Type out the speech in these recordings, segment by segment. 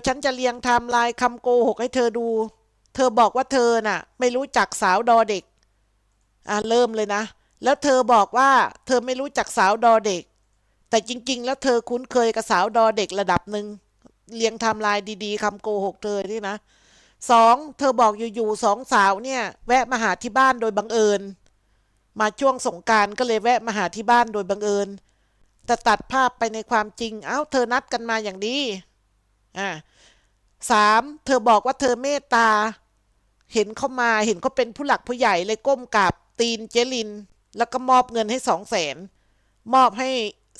ยวฉันจะเรียงไทม์ไลน์คำโกหกให้เธอดู เธอบอกว่าเธอน่ะ ไม่รู้จักสาวดอเด็ก อะเริ่มเลยนะ แล้วเธอบอกว่าเธอไม่รู้จักสาวดอเด็ก แต่จริง ๆ แล้วเธอคุ้นเคยกับสาวดอเด็กระดับหนึ่งเรียงไทม์ไลน์ดีๆคำโกหกเธอนี่นะสองเธอบอกอยู่ๆสองสาวเนี่ย แวะมาหาที่บ้านโดยบังเอิญ มาช่วงสงกรารก็เลยแวะมาหาที่บ้านโดยบังเอิญแต่ตัดภาพไปในความจริง เอ้าเธอนัดกันมาอย่างดี อ่าสามเธอบอกว่าเธอเมตตา เห็นเขามาเห็นเขาเป็นผู้หลักผู้ใหญ่เลยก้มกราบตีนเจลิน แล้วก็มอบเงินให้สองแสนมอบให้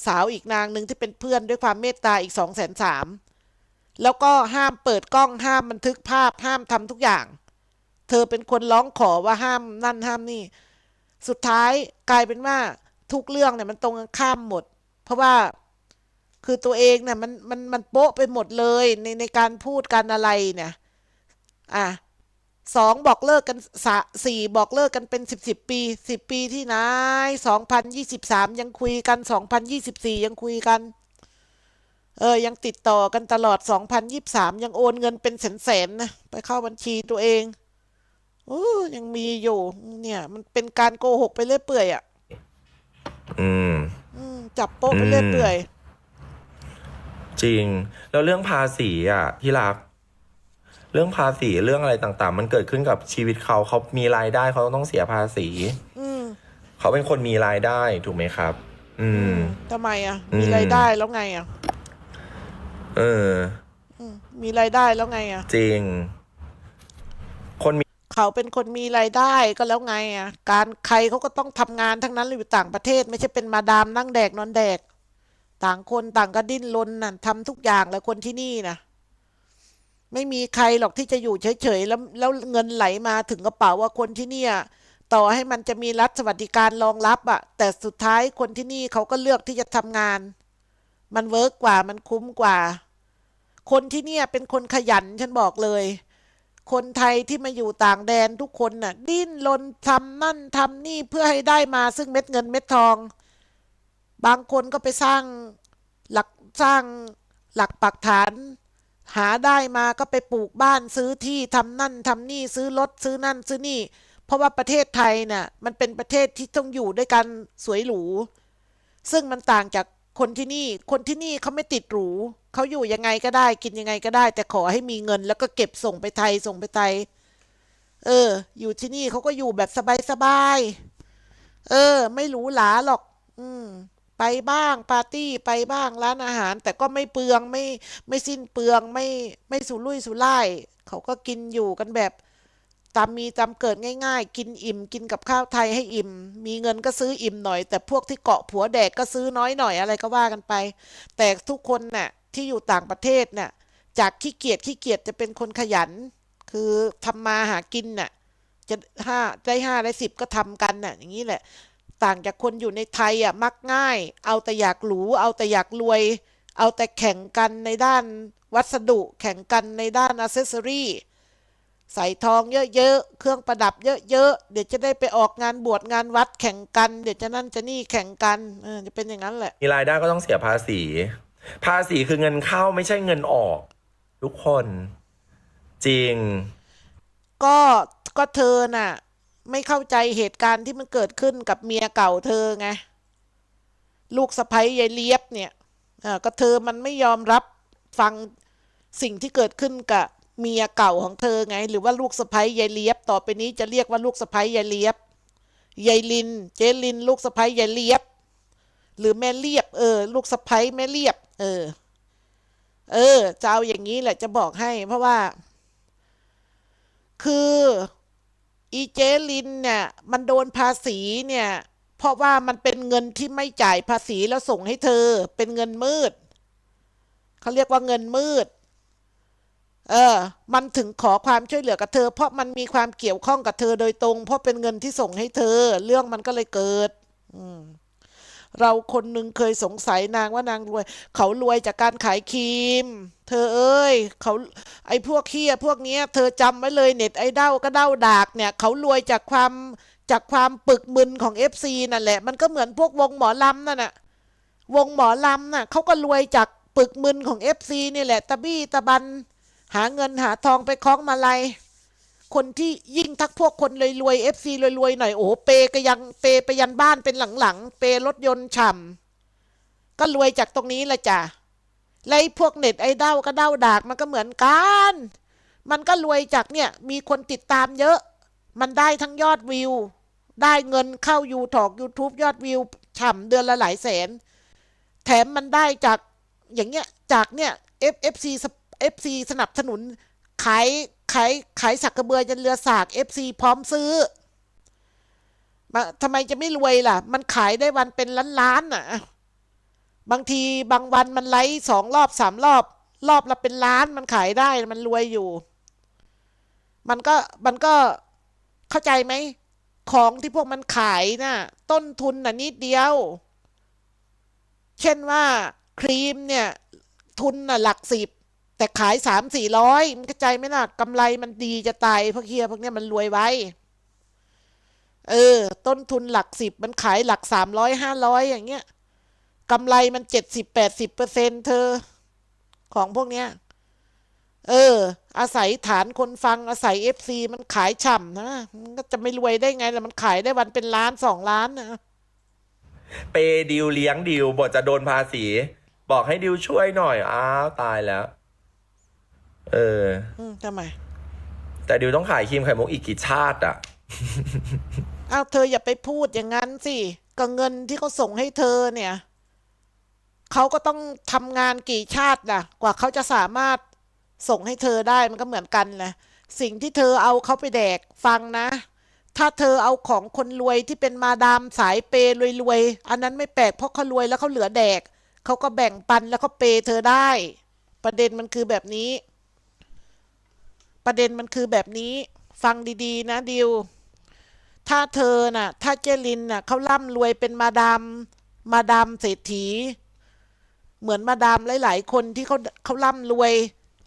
สาวอีกนางหนึ่งที่เป็นเพื่อนด้วยความเมตตาอีกสองแสนสามแล้วก็ห้ามเปิดกล้องห้ามบันทึกภาพห้ามทำทุกอย่าง เธอเป็นคนร้องขอว่าห้ามนั่นห้ามนี่ สุดท้ายกลายเป็นว่าทุกเรื่องเนี่ยมันตรงกันข้ามหมด เพราะว่า คือตัวเองเนี่ยมันมันมันโป๊ะไปหมดเลยในในการพูดการอะไรเนี่ยอะสองบอกเลิกกันสะสี่บอกเลิกกันเป็นสิบสิบปีสิบปีที่ไหนสองพันยี่สิบสามยังคุยกันสองพันยี่สิบสี่ยังคุยกันเออ ยังติดต่อกันตลอดสองพันยี่สามยังโอนเงินเป็นแสนๆนะ ไปเข้าบัญชีตัวเองโอ้ยังมีอยู่ เนี่ย มันเป็นการโกหกไปเรื่อยเปื่อยอะอืมอืม จับโป๊ะไปเรื่อยเปื่อย จริง แล้วเรื่องภาษีอะที่รัก เรื่องภาษีเรื่องอะไรต่างๆ มันเกิดขึ้นกับชีวิตเขาเขามีรายได้เขาต้องเสียภาษีอืมเขาเป็นคนมีรายได้ถูกไหมครับ อืมทำไมอะอืมมีรายได้แล้วไงอะเอออืมมีรายได้แล้วไงอะ จริง คนมีเขาเป็นคนมีรายได้ก็แล้วไงอะ การใครเขาก็ต้องทำงานทั้งนั้นเลยอยู่ต่างประเทศ ไม่ใช่เป็นมาดามนั่งแดกนอนแดก ต่างคนต่างก็ดิ้นรนน่ะทำทุกอย่างแหละคนที่นี่นะไม่มีใครหรอกที่จะอยู่เฉยๆแล้วแล้วเงินไหลมาถึงกระเป๋าว่าคนที่เนี่ย ต่อให้มันจะมีรัฐสวัสดิการรองรับอะแต่สุดท้ายคนที่นี่เขาก็เลือกที่จะทำงาน มันเวิร์กกว่ามันคุ้มกว่า คนที่เนี่ยเป็นคนขยันฉันบอกเลย คนไทยที่มาอยู่ต่างแดนทุกคนน่ะ ดิ้นรนทำนั่นทำนี่เพื่อให้ได้มาซึ่งเม็ดเงินเม็ดทอง บางคนก็ไปสร้างหลักสร้างหลักปักฐาน หาได้มาก็ไปปลูกบ้านซื้อที่ทำนั่นทำนี่ซื้อรถซื้อนั่นซื้อนี่ เพราะว่าประเทศไทยน่ะมันเป็นประเทศที่ต้องอยู่ด้วยกันสวยหรู ซึ่งมันต่างจากคนที่นี่ คนที่นี่เขาไม่ติดหรูเขาอยู่ยังไงก็ได้ กินยังไงก็ได้ แต่ขอให้มีเงิน แล้วก็เก็บส่งไปไทยส่งไปไทย เออ อยู่ที่นี่เขาก็อยู่แบบสบายๆเออ ไม่หรูหราหรอก อืม ไปบ้างปาร์ตี้ไปบ้างร้านอาหาร แต่ก็ไม่เปลืองไม่ไม่สิ้นเปลืองไม่ไม่สุรุ่ยสุร่ายเขาก็กินอยู่กันแบบตามมีตามเกิดง่ายๆ กินอิ่ม กินกับข้าวไทยให้อิ่ม มีเงินก็ซื้ออิ่มหน่อย แต่พวกที่เกาะผัวแดกก็ซื้อน้อยหน่อยอะไรก็ว่ากันไป แต่ทุกคนน่ะที่อยู่ต่างประเทศน่ะจากขี้เกียจขี้เกียจจะเป็นคนขยัน คือทำมาหากินน่ะจะห้าได้ห้าได้สิบก็ทำกันน่ะอย่างนี้แหละ ต่างจากคนอยู่ในไทยอะมักง่าย เอาแต่อยากหรู เอาแต่อยากรวย เอาแต่แข่งกันในด้านวัสดุ แข่งกันในด้านอ c เซสซอรี่ใส่ทองเยอะๆ เครื่องประดับเยอะๆ เดี๋ยวจะได้ไปออกงานบวชงานวัดแข่งกัน เดี๋ยวจะนั่นจะนี่แข่งกันเออจะเป็นอย่างนั้นแหละ มีรายได้ก็ต้องเสียภาษี ภาษีคือเงินเข้าไม่ใช่เงินออก ทุกคน จริง ก็ก็เธอน่ะ ไม่เข้าใจเหตุการณ์ที่มันเกิดขึ้นกับเมียเก่าเธอไง ลูกสะใภ้ยายเลียบเนี่ยก็เธอมันไม่ยอมรับฟังสิ่งที่เกิดขึ้นกับเมียเก่าของเธอไง หรือว่าลูกสะใภ้ยายเลียบ ต่อไปนี้จะเรียกว่าลูกสะใภ้ยายเลียบยายลิน เจลิน ลูกสะใภ้ยายเลียบ หรือแม่เลียบ เออ ลูกสะใภ้แม่เลียบ เออ เออจะเอาอย่างนี้แหละจะบอกให้ เพราะว่า คือ อีเจลินเนี่ยมันโดนภาษีเนี่ย เพราะว่ามันเป็นเงินที่ไม่จ่ายภาษีแล้วส่งให้เธอ เป็นเงินมืดเขาเรียกว่าเงินมืด เออ มันถึงขอความช่วยเหลือกับเธอ เพราะมันมีความเกี่ยวข้องกับเธอโดยตรง เพราะเป็นเงินที่ส่งให้เธอ เรื่องมันก็เลยเกิด อืม เราคนหนึ่งเคยสงสัยนางว่านางรวย เขารวยจากการขายครีม เธอเอ้ย เขาไอ้พวกเคียพวกเนี้ย เธอจำไว้เลยเน็ตไอเดอลก็เด้าดากเนี่ย เขารวยจากความจากความปึกมึนของเอฟซีนั่นแหละ มันก็เหมือนพวกวงหมอลำนั่นน่ะ วงหมอลำน่ะเขาก็รวยจากปึกมึนของเอฟซีนี่แหละตะบี้ตะบัน หาเงินหาทองไปคล้องมาลัย คนที่ยิ่งทักพวกคนรวยๆเอฟซีรวยๆหน่อยโอ้เปก็ยังเปไปยันบ้านเป็นหลังๆเปรถยนต์ฉ่ำก็รวยจากตรงนี้แหละจ้ะและไอ้พวกเน็ตไอเดอลก็เด้าดากมันก็เหมือนกัน มันก็รวยจากเนี่ย มีคนติดตามเยอะ มันได้ทั้งยอดวิว ได้เงินเข้ายูทอกยูทูบยอดวิวฉ่ำเดือนละหลายแสน แถมมันได้จากอย่างเงี้ยจากเนี่ย F FC FC สนับสนุนขาย ขายขายสักกระเบือยันเรือสาก FC พร้อมซื้อมาทำไมจะไม่รวยล่ะ มันขายได้วันเป็นล้านล้านๆน่ะ บางทีบางวันมันไลฟ์สองรอบสามรอบ รอบละเป็นล้านมันขายได้มันรวยอยู่ มันก็มันก็เข้าใจไหม ของที่พวกมันขายน่ะ ต้นทุนน่ะนิดเดียว เช่นว่าครีมเนี่ย ทุนน่ะหลักสิบ แต่ขายสามสี่ร้อยมันเข้าใจไหมล่ะกำไรมันดีจะตายพวกเฮียพวกเนี้ยมันรวยไว้ เออ ต้นทุนหลักสิบมันขายหลักสามร้อยห้าร้อยอย่างเงี้ยกำไรมันเจ็ดสิบแปดสิบเปอร์เซ็นเธอ ของพวกเนี้ย เออ อาศัยฐานคนฟังอาศัยเอฟซีมันขายฉ่ำนะมันก็จะไม่รวยได้ไงล่ะมันขายได้วันเป็นล้านสองล้านนะเปดิวเลี้ยงดิวบอกจะโดนภาษี บอกให้ดิวช่วยหน่อยอ้าวตายแล้ว เอออืมทำไม แต่ดิวต้องขายครีมไข่มุกอีกกี่ชาติอะอ้าวเธออย่าไปพูดอย่างนั้นสิก็เงินที่เขาส่งให้เธอเนี่ยเขาก็ต้องทำงานกี่ชาติน่ะ กว่าเขาจะสามารถส่งให้เธอได้มันก็เหมือนกันแหละสิ่งที่เธอเอาเขาไปแดกฟังนะ ถ้าเธอเอาของคนรวยที่เป็นมาดามสายเปย์รวยๆอันนั้นไม่แปลกเพราะเขารวยแล้วเขาเหลือแดกเขาก็แบ่งปันแล้วเขาเปย์เธอได้ ประเด็นมันคือแบบนี้ ประเด็นมันคือแบบนี้ ฟังดีๆ นะดิว ถ้าเธอน่ะ ถ้าเจลินน่ะเขาร่ำรวยเป็นมาดามมาดามเศรษฐี เหมือนมาดามหลาย ๆ คนที่เขาเขาร่ำรวย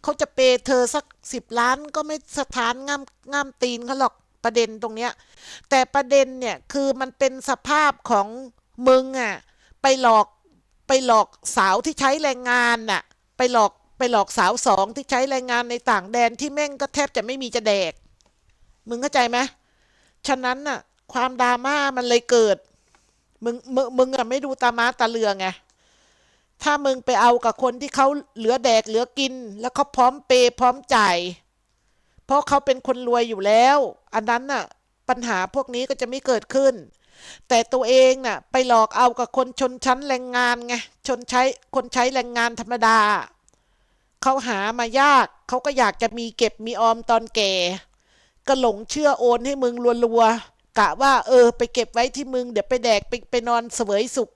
เขาจะเปย์เธอสักสิบล้านก็ไม่สถานง่ามง่ามตีนเขาหรอกประเด็นตรงเนี้ย แต่ประเด็นเนี่ยคือมันเป็นสภาพของมึงอะ ไปหลอกไปหลอกสาวที่ใช้แรงงานน่ะ ไปหลอก ไปหลอกสาวสองที่ใช้แรงงานในต่างแดนที่แม่งก็แทบจะไม่มีจะแดก มึงเข้าใจไหมฉะนั้นน่ะ ความดราม่ามันเลยเกิด มึงมึงมึงอะไม่ดูตามาตาเรือไงถ้ามึงไปเอากับคนที่เขาเหลือแดกเหลือกิน แล้วเขาพร้อมเปย์พร้อมจ่ายเพราะเขาเป็นคนรวยอยู่แล้ว อันนั้นน่ะ ปัญหาพวกนี้ก็จะไม่เกิดขึ้น แต่ตัวเองน่ะ ไปหลอกเอากับคนชนชั้นแรงงานไงชนใช้คนใช้แรงงานธรรมดา เขาหามายาก เขาก็อยากจะมีเก็บมีออมตอนแก่ ก็หลงเชื่อโอนให้มึงรัวๆกะว่าเออ ไปเก็บไว้ที่มึง เดี๋ยวไปแดกไปไปนอนเสวยสุข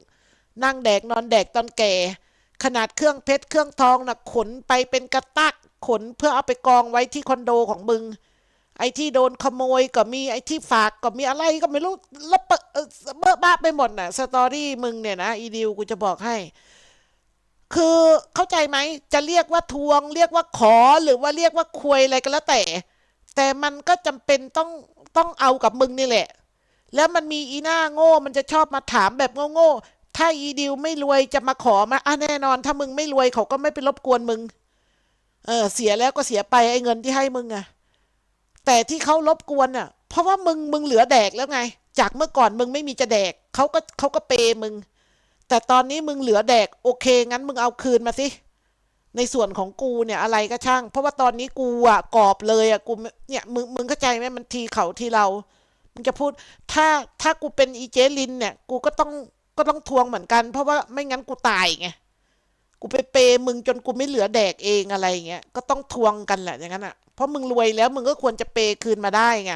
นั่งแดกนอนแดกตอนแก่ ขนาดเครื่องเพชรเครื่องทองน่ะขนไปเป็นกระตักขนเพื่อเอาไปกองไว้ที่คอนโดของมึง ไอ้ที่โดนขโมยก็มีไอ้ที่ฝากก็มีอะไรก็ไม่รู้แล้วเปอะเอ่อบอะบ้าไปหมดน่ะสตอรี่มึงเนี่ยนะอีดิวกูจะบอกให้ คือเข้าใจไหมจะเรียกว่าทวง เรียกว่าขอหรือว่าเรียกว่าควยอะไรก็แล้วแต่ แต่มันก็จำเป็นต้องต้องเอากับมึงนี่แหละ แล้วมันมีอีหน้าโง่ มันจะชอบมาถามแบบโง่ๆถ้าอีดิวไม่รวยจะมาขอมาอะแน่นอน ถ้ามึงไม่รวยเขาก็ไม่ไปรบกวนมึง เออเสียแล้วก็เสียไปไอ้เงินที่ให้มึงอะแต่ที่เขารบกวนอะเพราะว่ามึงมึงเหลือแดกแล้วไง จากเมื่อก่อนมึงไม่มีจะแดกเขาก็เขาก็เปย์มึง แต่ตอนนี้มึงเหลือแดกโอเค งั้นมึงเอาคืนมาสิในส่วนของกูเนี่ยอะไรก็ช่าง เพราะว่าตอนนี้กูอะกรอบเลยอะกูเนี่ยมึงมึงเข้าใจไหมมันทีเขาทีเรา มึงจะพูด ถ้าถ้ากูเป็นอีเจลินเนี่ย กูก็ต้องก็ต้องทวงเหมือนกัน เพราะว่าไม่งั้นกูตายไงกูไปเปย์มึงจนกูไม่เหลือแดกเองอะไรเงี้ยก็ต้องทวงกันแหละอย่างนั้นอะเพราะมึงรวยแล้วมึงก็ควรจะเปย์คืนมาได้ไง